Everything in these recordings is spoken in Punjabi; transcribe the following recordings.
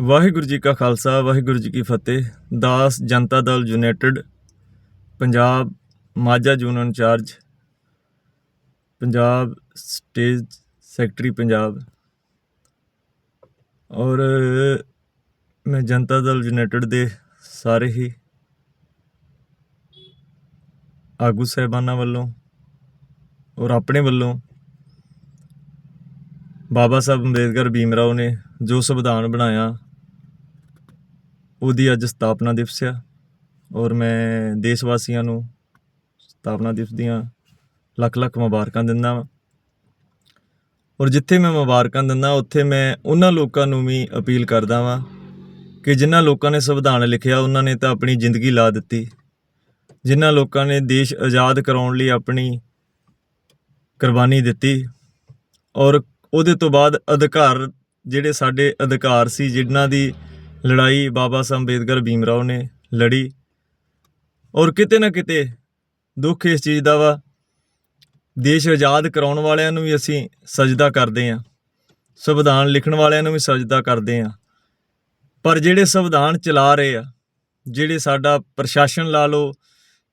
ਵਾਹਿਗੁਰੂ ਜੀ ਕਾ ਖਾਲਸਾ, ਵਾਹਿਗੁਰੂ ਜੀ ਕੀ ਫਤਿਹ। ਦਾਸ Janata Dal United, Punjab Majha zone in charge Punjab state secretary Punjab. ਔਰ ਮੈਂ ਜਨਤਾ ਦਲ ਯੂਨਾਈਟਿਡ ਦੇ ਸਾਰੇ ਹੀ ਆਗੂ ਸਾਹਿਬਾਨਾਂ ਵੱਲੋਂ ਔਰ ਆਪਣੇ ਵੱਲੋਂ ਬਾਬਾ ਸਾਹਿਬ ਅੰਬੇਦਕਰ ਭੀਮਰਾਓ ਨੇ ਜੋ ਸੰਵਿਧਾਨ ਬਣਾਇਆ ਉਹਦੀ ਅੱਜ ਸਥਾਪਨਾ ਦਿਵਸ ਆ ਔਰ ਮੈਂ ਦੇਸ਼ ਵਾਸੀਆਂ ਨੂੰ ਸਥਾਪਨਾ ਦਿਵਸ ਦੀਆਂ ਲੱਖ ਲੱਖ ਮੁਬਾਰਕਾਂ ਦਿੰਦਾ ਵਾਂ। ਔਰ ਜਿੱਥੇ ਮੈਂ ਮੁਬਾਰਕਾਂ ਦਿੰਦਾ, ਉੱਥੇ ਮੈਂ ਉਹਨਾਂ ਲੋਕਾਂ ਨੂੰ ਵੀ ਅਪੀਲ ਕਰਦਾ ਵਾਂ ਕਿ ਜਿਨ੍ਹਾਂ ਲੋਕਾਂ ਨੇ ਸੰਵਿਧਾਨ ਲਿਖਿਆ, ਉਹਨਾਂ ਨੇ ਤਾਂ ਆਪਣੀ ਜ਼ਿੰਦਗੀ ਲਾ ਦਿੱਤੀ। ਜਿਨ੍ਹਾਂ ਲੋਕਾਂ ਨੇ ਦੇਸ਼ ਆਜ਼ਾਦ ਕਰਾਉਣ ਲਈ ਆਪਣੀ ਕੁਰਬਾਨੀ ਦਿੱਤੀ ਔਰ ਉਹਦੇ ਤੋਂ ਬਾਅਦ ਅਧਿਕਾਰ ਜਿਹੜੇ ਸਾਡੇ ਅਧਿਕਾਰ ਸੀ, ਜਿਨ੍ਹਾਂ ਦੀ ਲੜਾਈ ਬਾਬਾ ਸਾਹਿਬ ਅੰਬੇਦਕਰ ਭੀਮਰਾਓ ਨੇ ਲੜੀ। ਔਰ ਕਿਤੇ ਨਾ ਕਿਤੇ ਦੁੱਖ ਇਸ ਚੀਜ਼ ਦਾ ਵਾ, ਦੇਸ਼ ਆਜ਼ਾਦ ਕਰਾਉਣ ਵਾਲਿਆਂ ਨੂੰ ਵੀ ਅਸੀਂ ਸਜਦਾ ਕਰਦੇ ਹਾਂ ਸੰਵਿਧਾਨ ਲਿਖਣ ਵਾਲਿਆਂ ਨੂੰ ਵੀ ਸਜਦਾ ਕਰਦੇ ਹਾਂ ਪਰ ਜਿਹੜੇ ਸੰਵਿਧਾਨ ਚਲਾ ਰਹੇ ਆ, ਜਿਹੜੇ ਸਾਡਾ ਪ੍ਰਸ਼ਾਸਨ ਲਾ ਲਓ,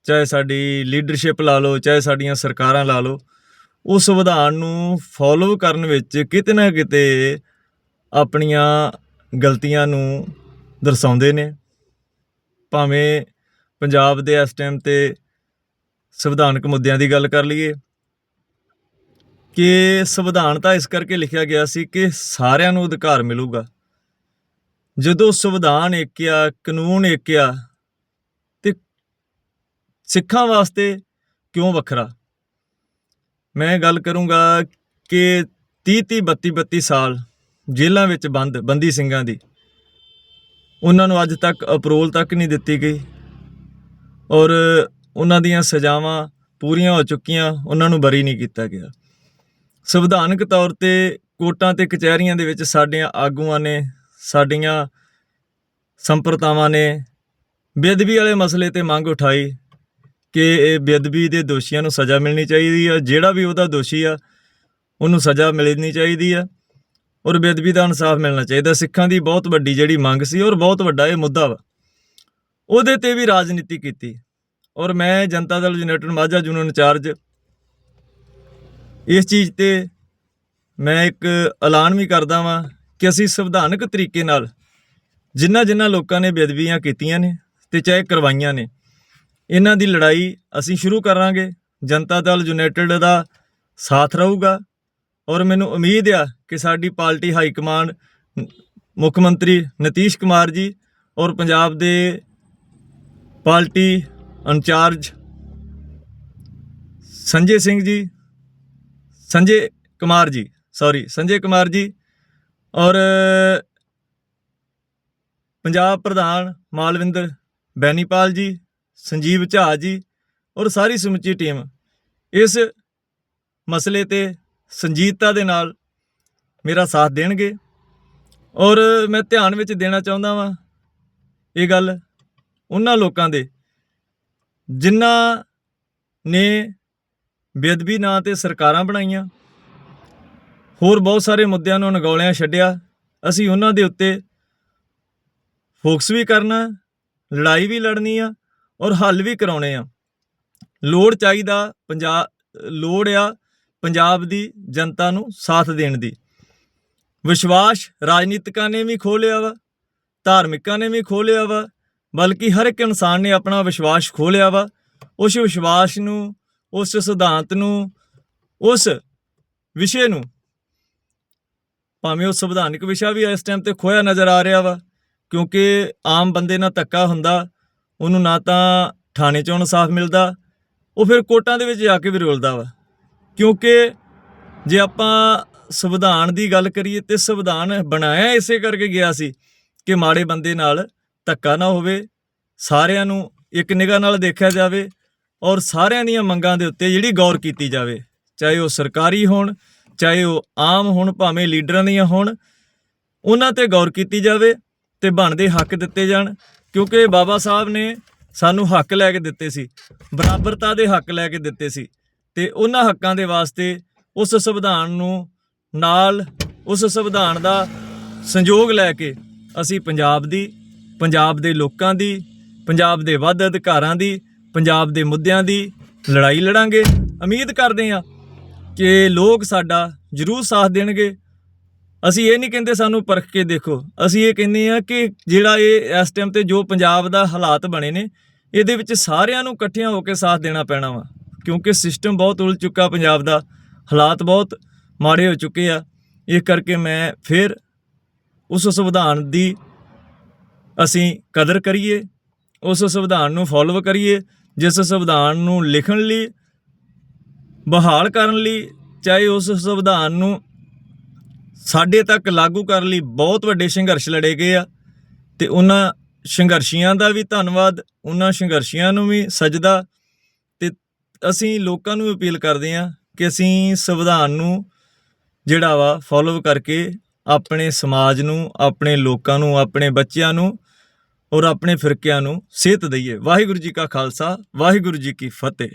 ਚਾਹੇ ਸਾਡੀ ਲੀਡਰਸ਼ਿਪ ਲਾ ਲਓ, ਚਾਹੇ ਸਾਡੀਆਂ ਸਰਕਾਰਾਂ ਲਾ ਲਓ, ਉਹ ਸੰਵਿਧਾਨ ਨੂੰ ਫੋਲੋ ਕਰਨ ਵਿੱਚ ਕਿਤੇ ਨਾ ਕਿਤੇ ਆਪਣੀਆਂ ਗਲਤੀਆਂ ਨੂੰ ਦਰਸਾਉਂਦੇ ਨੇ। ਭਾਵੇਂ ਪੰਜਾਬ ਦੇ ਇਸ ਟਾਈਮ ਤੇ ਸੰਵਿਧਾਨਕ ਮੁੱਦਿਆਂ ਦੀ ਗੱਲ ਕਰ ਲਈਏ, ਕਿ ਸੰਵਿਧਾਨ ਤਾਂ ਇਸ ਕਰਕੇ ਲਿਖਿਆ ਗਿਆ ਸੀ ਕਿ ਸਾਰਿਆਂ ਨੂੰ ਅਧਿਕਾਰ ਮਿਲੂਗਾ। ਜਦੋਂ ਸੰਵਿਧਾਨ ਇੱਕ ਆ ਕਾਨੂੰਨ ਇੱਕ ਆ ਤੇ ਸਿੱਖਾਂ ਵਾਸਤੇ ਕਿਉਂ ਵੱਖਰਾ? ਮੈਂ ਗੱਲ ਕਰੂੰਗਾ ਕਿ 30 30 32 32 ਸਾਲ ਜੇਲ੍ਹਾਂ ਵਿੱਚ ਬੰਦ, ਬੰਦੀ ਸਿੰਘਾਂ ਦੀ। ਉਹਨਾਂ ਨੂੰ ਅੱਜ ਤੱਕ ਅਪਰੋਲ ਤੱਕ ਨਹੀਂ ਦਿੱਤੀ ਗਈ। ਔਰ ਉਹਨਾਂ ਦੀਆਂ ਸਜ਼ਾਵਾਂ ਪੂਰੀਆਂ ਹੋ ਚੁੱਕੀਆਂ, ਉਹਨਾਂ ਨੂੰ ਬਰੀ ਨਹੀਂ ਕੀਤਾ ਗਿਆ। ਸੰਵਿਧਾਨਕ ਤੌਰ ਤੇ ਕੋਟਾਂ ਤੇ ਕਚਹਿਰੀਆਂ ਦੇ ਵਿੱਚ ਸਾਡੀਆਂ ਆਗੂਆਂ ਨੇ, ਸਾਡੀਆਂ ਸੰਪਰਤਾਵਾਂ ਨੇ ਬੇਅਦਬੀ ਵਾਲੇ ਮਸਲੇ ਤੇ ਮੰਗ ਉਠਾਈ ਕਿ ਇਹ ਬੇਅਦਬੀ ਦੇ ਦੋਸ਼ੀਆਂ ਨੂੰ ਸਜ਼ਾ ਮਿਲਣੀ ਚਾਹੀਦੀ ਆ। ਜਿਹੜਾ ਵੀ ਉਹਦਾ ਦੋਸ਼ੀ ਆ, ਉਹਨੂੰ ਸਜ਼ਾ ਮਿਲਣੀ ਚਾਹੀਦੀ ਆ। ਔਰ ਬੇਅਦਬੀ ਦਾ ਇਨਸਾਫ ਮਿਲਣਾ ਚਾਹੀਦਾ। ਸਿੱਖਾਂ ਦੀ ਬਹੁਤ ਵੱਡੀ ਜਿਹੜੀ ਮੰਗ ਸੀ ਔਰ ਬਹੁਤ ਵੱਡਾ ਇਹ ਮੁੱਦਾ ਵਾ। ਉਹਦੇ ਤੇ ਵੀ ਰਾਜਨੀਤੀ ਕੀਤੀ। ਔਰ ਮੈਂ Janata Dal United Majha junior incharge ਇਸ ਚੀਜ਼ ਤੇ ਮੈਂ ਇੱਕ ਐਲਾਨ ਵੀ ਕਰਦਾ ਵਾਂ ਕਿ ਅਸੀਂ ਸੰਵਿਧਾਨਕ ਤਰੀਕੇ ਨਾਲ ਜਿਨ੍ਹਾਂ ਜਿਨ੍ਹਾਂ ਲੋਕਾਂ ਨੇ ਬੇਅਦਬੀਆਂ ਕੀਤੀਆਂ ਨੇ ਤੇ ਚਾਹੇ ਕਰਵਾਈਆਂ ਨੇ, ਇਹਨਾਂ ਦੀ ਲੜਾਈ ਅਸੀਂ ਸ਼ੁਰੂ ਕਰਾਂਗੇ। ਜਨਤਾ ਦਲ ਯੂਨਾਈਟਿਡ ਦਾ ਸਾਥ ਰਹੂਗਾ। ਔਰ ਮੈਨੂੰ ਉਮੀਦ ਆ ਕਿ ਸਾਡੀ ਪਾਰਟੀ ਹਾਈ ਕਮਾਂਡ ਮੁੱਖ ਮੰਤਰੀ ਨਤੀਸ਼ ਕੁਮਾਰ ਜੀ ਔਰ ਪੰਜਾਬ ਦੇ party incharge Sanjay Singh ji, Sanjay Kumar ji sorry Sanjay Kumar ji ਔਰ ਪੰਜਾਬ ਪ੍ਰਧਾਨ ਮਾਲਵਿੰਦਰ ਬੈਨੀਪਾਲ ਜੀ, ਸੰਜੀਵ ਝਾ ਜੀ ਔਰ ਸਾਰੀ ਸਮੁੱਚੀ ਟੀਮ ਇਸ ਮਸਲੇ ਤੇ ਸੰਜੀਦਤਾ ਦੇ ਨਾਲ ਮੇਰਾ ਸਾਥ ਦੇਣਗੇ। ਔਰ ਮੈਂ ਧਿਆਨ ਵਿੱਚ ਦੇਣਾ ਚਾਹੁੰਦਾ ਵਾਂ ਇਹ ਗੱਲ ਉਹਨਾਂ ਲੋਕਾਂ ਦੇ, ਜਿਨ੍ਹਾਂ ਨੇ ਬੇਅਦਬੀ ਨਾਂ ਤੇ ਸਰਕਾਰਾਂ ਬਣਾਈਆਂ, ਹੋਰ ਬਹੁਤ ਸਾਰੇ ਮੁੱਦਿਆਂ ਨੂੰ ਅਣਗੌਲਿਆਂ ਛੱਡਿਆ, ਅਸੀਂ ਉਹਨਾਂ ਦੇ ਉੱਤੇ ਫੋਕਸ ਵੀ ਕਰਨਾ, ਲੜਾਈ ਵੀ ਲੜਨੀ ਆ ਔਰ ਹੱਲ ਵੀ ਕਰਾਉਣੇ ਆ। ਲੋੜ ਚਾਹੀਦਾ ਪੰਜਾਬ ਲੋੜ ਆ ਪੰਜਾਬ ਦੀ ਜਨਤਾ ਨੂੰ ਸਾਥ ਦੇਣ ਦੀ। ਵਿਸ਼ਵਾਸ ਰਾਜਨੀਤਿਕਾਂ ਨੇ ਵੀ ਖੋਲਿਆ ਵਾ, ਧਾਰਮਿਕਾਂ ਨੇ ਵੀ ਖੋਲਿਆ ਵਾ, ਬਲਕਿ ਹਰ ਇੱਕ ਇਨਸਾਨ ਨੇ ਆਪਣਾ ਵਿਸ਼ਵਾਸ ਖੋਲਿਆ ਵਾ। ਉਸ ਵਿਸ਼ਵਾਸ ਨੂੰ, ਉਸ ਸਿਧਾਂਤ ਨੂੰ, ਉਸ ਵਿਸ਼ੇ ਨੂੰ, ਭਾਵੇਂ ਉਹ ਸੰਵਿਧਾਨਿਕ ਵਿਸ਼ਾ ਵੀ ਇਸ ਟਾਈਮ ਤੇ ਖੋਇਆ ਨਜ਼ਰ ਆ ਰਿਹਾ ਵਾ, ਕਿਉਂਕਿ ਆਮ ਬੰਦੇ ਨਾਲ ਧੱਕਾ ਹੁੰਦਾ, ਉਹਨੂੰ ਨਾ ਤਾਂ ਥਾਣੇ ਚੋਂ ਇਨਸਾਫ ਮਿਲਦਾ, ਉਹ ਫਿਰ ਕੋਰਟਾਂ ਦੇ ਵਿੱਚ ਜਾ ਕੇ ਵੀ ਰੋਲਦਾ ਵਾ। ਕਿਉਂਕਿ ਜੇ ਆਪਾਂ ਸੰਵਿਧਾਨ ਦੀ ਗੱਲ ਕਰੀਏ ਤੇ ਸੰਵਿਧਾਨ ਬਣਾਇਆ ਇਸੇ ਕਰਕੇ ਗਿਆ ਸੀ ਕਿ ਮਾੜੇ ਬੰਦੇ ਨਾਲ ਧੱਕਾ ਨਾ ਹੋਵੇ, ਸਾਰਿਆਂ ਨੂੰ ਇੱਕ ਨਿਗਾਹ ਨਾਲ ਦੇਖਿਆ ਜਾਵੇ ਔਰ ਸਾਰਿਆਂ ਦੀਆਂ ਮੰਗਾਂ ਦੇ ਉੱਤੇ ਜਿਹੜੀ ਗੌਰ ਕੀਤੀ ਜਾਵੇ, ਚਾਹੇ ਉਹ ਸਰਕਾਰੀ ਹੋਣ, ਚਾਹੇ ਉਹ ਆਮ ਹੋਣ, ਭਾਵੇਂ ਲੀਡਰਾਂ ਦੀਆਂ ਹੋਣ, ਉਹਨਾਂ ਤੇ ਗੌਰ ਕੀਤੀ ਜਾਵੇ ਤੇ ਬਣਦੇ ਹੱਕ ਦਿੱਤੇ ਜਾਣ, ਕਿਉਂਕਿ ਬਾਬਾ ਸਾਹਿਬ ਨੇ ਸਾਨੂੰ ਹੱਕ ਲੈ ਕੇ ਦਿੱਤੇ ਸੀ, ਬਰਾਬਰਤਾ ਦੇ ਹੱਕ ਲੈ ਕੇ ਦਿੱਤੇ ਸੀ। ਤੇ ਉਹਨਾਂ ਹੱਕਾਂ ਦੇ ਵਾਸਤੇ ਉਸ ਸੰਵਿਧਾਨ ਨੂੰ ਨਾਲ ਉਸ ਸੰਵਿਧਾਨ ਦਾ ਸੰਯੋਗ ਲੈ ਕੇ ਅਸੀਂ ਪੰਜਾਬ ਦੀ, ਪੰਜਾਬ ਦੇ ਲੋਕਾਂ ਦੀ, ਪੰਜਾਬ ਦੇ ਵੱਧ ਅਧਿਕਾਰਾਂ ਦੀ, ਪੰਜਾਬ ਦੇ ਮੁੱਦਿਆਂ ਦੀ ਲੜਾਈ ਲੜਾਂਗੇ। ਉਮੀਦ ਕਰਦੇ ਹਾਂ ਕਿ ਲੋਕ ਸਾਡਾ ਜ਼ਰੂਰ ਸਾਥ ਦੇਣਗੇ। ਅਸੀਂ ਇਹ ਨਹੀਂ ਕਹਿੰਦੇ ਸਾਨੂੰ ਪਰਖ ਕੇ ਦੇਖੋ। ਅਸੀਂ ਇਹ ਕਹਿੰਦੇ ਆ ਕਿ ਜਿਹੜਾ ਇਹ ਇਸ ਟਾਈਮ ਤੇ ਜੋ ਪੰਜਾਬ ਦਾ ਹਾਲਾਤ ਬਣੇ ਨੇ, ਇਹਦੇ ਵਿੱਚ ਸਾਰਿਆਂ ਨੂੰ ਇਕੱਠਿਆਂ ਹੋ ਕੇ ਸਾਥ ਦੇਣਾ ਪੈਣਾ ਵਾ। ਕਿਉਂਕਿ ਸਿਸਟਮ ਬਹੁਤ ਉਲਝ ਚੁੱਕਾ ਪੰਜਾਬ ਦਾ, ਹਾਲਾਤ ਬਹੁਤ ਮਾੜੇ ਹੋ ਚੁੱਕੇ ਆ। ਇਸ ਕਰਕੇ ਮੈਂ ਫਿਰ ਉਸ ਸੰਵਿਧਾਨ ਦੀ ਅਸੀਂ ਕਦਰ ਕਰੀਏ, ਉਸ ਸੰਵਿਧਾਨ ਨੂੰ ਫੋਲੋ ਕਰੀਏ, ਜਿਸ ਸੰਵਿਧਾਨ ਨੂੰ ਲਿਖਣ ਲਈ, ਬਹਾਲ ਕਰਨ ਲਈ, ਚਾਹੇ ਉਸ ਸੰਵਿਧਾਨ ਨੂੰ ਸਾਡੇ ਤੱਕ ਲਾਗੂ ਕਰਨ ਲਈ ਬਹੁਤ ਵੱਡੇ ਸੰਘਰਸ਼ ਲੜੇ ਗਏ ਆ ਤੇ ਉਹਨਾਂ ਸੰਘਰਸ਼ੀਆਂ ਦਾ ਵੀ ਧੰਨਵਾਦ, ਉਹਨਾਂ ਸੰਘਰਸ਼ੀਆਂ ਨੂੰ ਵੀ ਸਜਦਾ ਅਸੀਂ ਲੋਕਾਂ ਨੂੰ ਅਪੀਲ ਕਰਦੇ ਹਾਂ ਕਿ ਅਸੀਂ ਸੰਵਿਧਾਨ ਨੂੰ ਜਿਹੜਾ ਵਾ ਫੋਲੋ ਕਰਕੇ ਆਪਣੇ ਸਮਾਜ ਨੂੰ, ਆਪਣੇ ਲੋਕਾਂ ਨੂੰ, ਆਪਣੇ ਬੱਚਿਆਂ ਨੂੰ ਔਰ ਆਪਣੇ ਫਿਰਕਿਆਂ ਨੂੰ ਸਿਹਤ ਦਈਏ। ਵਾਹਿਗੁਰੂ ਜੀ ਕਾ ਖਾਲਸਾ, ਵਾਹਿਗੁਰੂ ਜੀ ਕੀ ਫਤਿਹ।